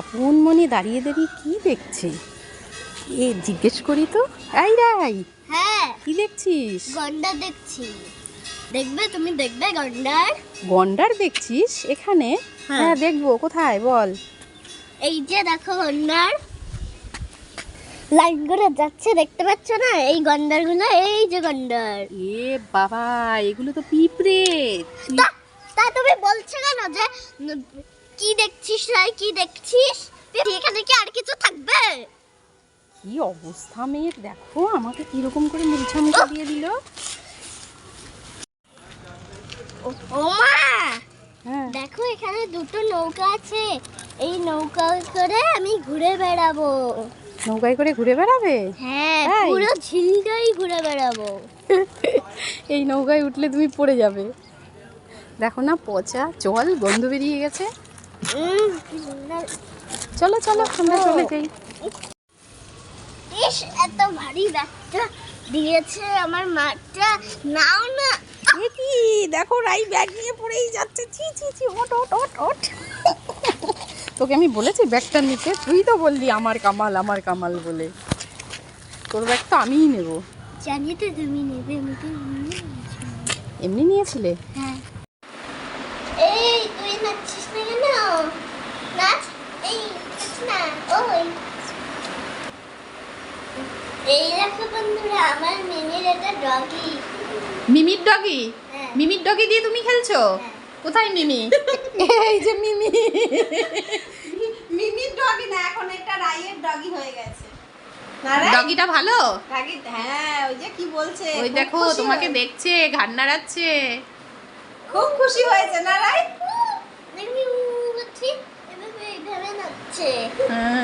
আপন মনে দাঁড়িয়ে দাঁড়িয়ে কি দেখছে? এ জিজ্ঞেস করি তো। এই রাই হ্যাঁ। কি দেখছিস? গন্ডার দেখছি। দেখবে তুমি দেখবে গন্ডার? গন্ডার দেখছিস? এখানে? হ্যাঁ। হ্যাঁ দেখব। কোথায়? বল। এই যে দেখো গন্ডার। লাইন করে যাচ্ছে দেখতে পাচ্ছ না? এই গন্ডারগুলো এই যে গন্ডার। এ বাবা এগুলো তো পিঁপড়ে। তা তুমি বলছো কেন যে কি দেখছিস রাই কি দেখছিস? এখানে কি আর কিছু থাকবে? কি অবস্থা মেয়ের? দেখো আমাকে কীরকম করে মুছা মুছা দিয়ে দিল। ও- মা! হ্যাঁ। দেখো এখানে দুটো নৌকা আছে। এই নৌকা করে আমি ঘুরে বেড়াবো। নৌকায় করে ঘুরে বেড়াবে? হ্যাঁ? পুরো ঝিলটাই ঘুরে বেড়াবো। এই নৌকায় উঠলে তুমি পড়ে যাবে। দেখো না পচা জল গন্ধ বেরিয়ে গেছে। চলো চলো আমরা চলে যাই। ইস এত ভারী ব্যাগটা দিয়েছে আমার মাটা। নাও না। কি? দেখো রাই ব্যাগ নিয়ে পড়েই যাচ্ছে। ছি ছি ছি ওট ওট ওট ওট তোকে আমি বলেছি ব্যাগটা নিতে। তুই তো বললি আমার কামাল আমার কামাল বলে। তোর ব্যাগ তো আমিই নেব। জানি তো তুমি নেবে এমনি নিয়েছিলে? হ্যাঁ। এই তুই নাচছিস না কেন নাচ এই নাচ না ওই এই দেখো বন্ধুরা আমার মিনির একটা ডগি মিমির ডগি হ্যাঁ। মিমির ডগি দিয়ে তুমি খেলছো? হ্যাঁ। কোথায় মিমি? এই যে মিমি। মিমির ডগি না এখন এটা রাইয়ের ডগি হয়ে গেছে। না রাই? ডগিটা ভালো? ডগি হ্যাঁ ওই যে কি বলছে? ওই খুব দেখো খুশি তোমাকে হয়েছে। দেখছে ঘাড় নাড়াচ্ছে। খুব খুশি হয়েছে না রাই? হ্যাঁ।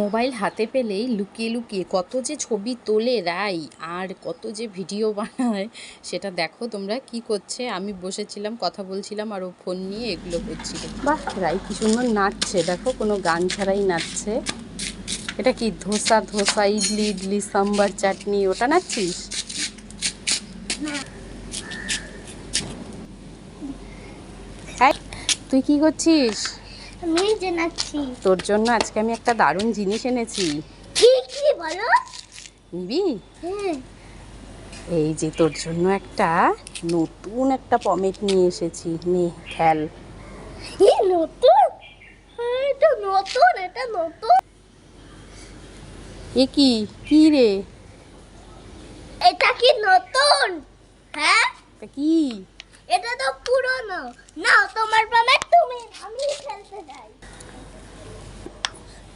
মোবাইল হাতে পেলেই লুকিয়ে লুকিয়ে কত যে ছবি তোলে রাই আর কত যে ভিডিও বানায় সেটা দেখো তোমরা কি করছে। আমি বসেছিলাম কথা বলছিলাম আর ও ফোন নিয়ে এগুলো করছিল। বাহ রাই কি সুন্দর নাচছে। দেখো কোনো গান ছাড়াই নাচছে। এটা কি ধোসা ধোসা ইডলি ইডলি সাম্বার চাটনি ওটা নাচছিস? এই, তুই কি করছিস? আমি যে তোর জন্য আজকে আমি একটা দারুণ জিনিস এনেছি। কি কি বলো? নিবি? হ্যাঁ। এই যে তোর জন্য একটা নতুন একটা পমেট নিয়ে এসেছি। নে খেল। এই নতুন? হ্যাঁ, এটা নতুন এটা নতুন। এ কি? কি রে? এটা কি নতুন? হ্যাঁ? কি? এটা তো পুরনো। না তোমার পাবে তুমি আমি খেলতে যাই।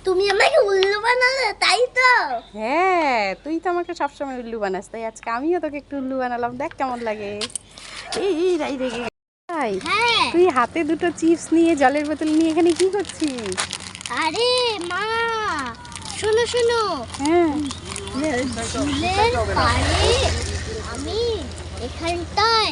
তুমি আমাকে উল্লু বানালে তাই তো? হ্যাঁ তুই তো আমাকে সবসময় উল্লু বানাস তাই আজকে আমিও তোকে একটু উল্লু বানালাম। দেখ কেমন লাগে। এই এই রাই রেগে তাই হ্যাঁ। তুই হাতে দুটো চিপস নিয়ে জলের বোতল নিয়ে এখানে কি করছিস? আরে মা শোনো শোনো। হ্যাঁ। আমি এখানটায়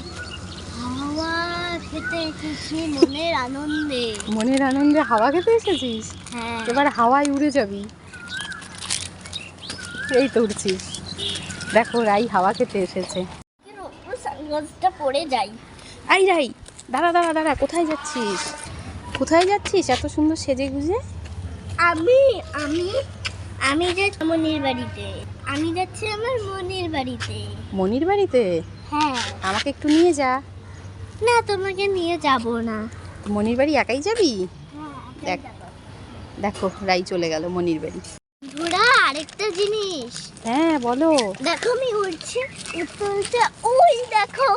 মনের আনন্দে। মনের আনন্দে হাওয়া খেতে এসেছিস? হ্যাঁ। এবার হাওয়ায় উড়ে যাবি। এই তো উড়ছিস। দেখো রাই হাওয়া খেতে এসেছে। পরে যাই আই রাই দাঁড়া দাঁড়া দাঁড়া কোথায় যাচ্ছিস? কোথায় যাচ্ছিস? এত সুন্দর সেজে গুজে? আমি আমি আমি যাচ্ছি মনির বাড়িতে। আমি যাচ্ছি আমার মনির বাড়িতে। মনির বাড়িতে? হ্যাঁ। আমাকে একটু নিয়ে যা। না তোমাকে নিয়ে যাব না। মনির বাড়ি একাই যাবি? হ্যাঁ দেখ দেখো রাই চলে গেল মনির বাড়ি। ঘোড়া আরেকটা জিনিস। হ্যাঁ বলো। দেখো আমি উঠছি উঠতে উঠতে ওই দেখো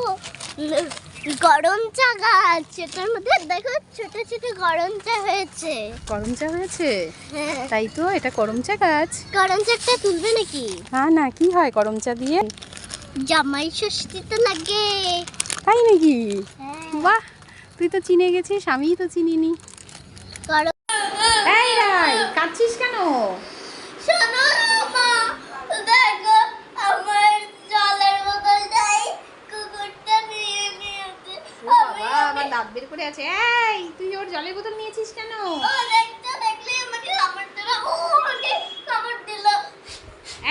গরম চা গাছ। সেটার মধ্যে দেখো ছোট ছোট গরম চা হয়েছে। করম চা হয়েছে? হ্যাঁ। তাই তো এটা করম চা গাছ। গরম চাটা তুলবে নাকি? না না কি হয় করম চা দিয়ে? জামাই ষষ্ঠী তো লাগে। তাই নাকি? হ্যাঁ। বাহ তুই তো চিনে গেছিস আমিই তো চিনিনি। এই রাই কাঁদছিস কেন? দাঁত বের করে আছে। এই তুই ওর জলের বোতল নিয়েছিস কেন?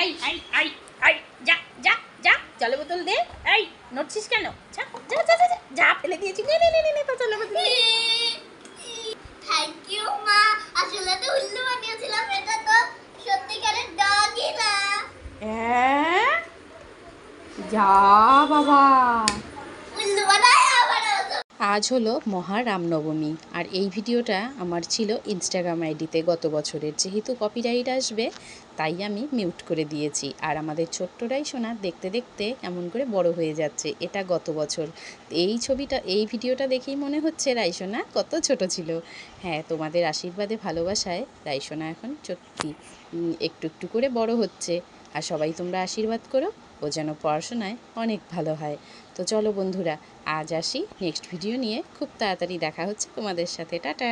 এই এই এই এই যা যা যা জলের বোতল দে। এই নড়ছিস কেন? যা থ্যাংক ইউ মা। আসলে তো উল্লু বানিয়েছিলাম এটা তো সত্যিকারের ডগই না। যা বাবা। আজ হলো মহা রামনবমী আর এই ভিডিওটা আমার ছিল ইনস্টাগ্রাম আইডিতে গত বছরের। যেহেতু কপিরাইট আসবে, তাই আমি মিউট করে দিয়েছি। আর আমাদের ছোট্টরাই শোনা দেখতে দেখতে এমন করে বড় হয়ে যাচ্ছে। এটা গত বছর। এই ছবিটা, এই ভিডিওটা দেখেই মনে হচ্ছে রাইসোনা কত ছোট ছিল। হ্যাঁ তোমাদের আশীর্বাদে ভালোবাসায় রাইসোনা এখন সত্যি একটু একটু করে বড় হচ্ছে। আর সবাই তোমরা আশীর্বাদ করো। ও যেন পড়াশোনায় অনেক ভালো হয়। তো চলো বন্ধুরা, আজ আসি। নেক্সট ভিডিও নিয়ে খুব তাড়াতাড়ি দেখা হচ্ছে তোমাদের সাথে। টাটা!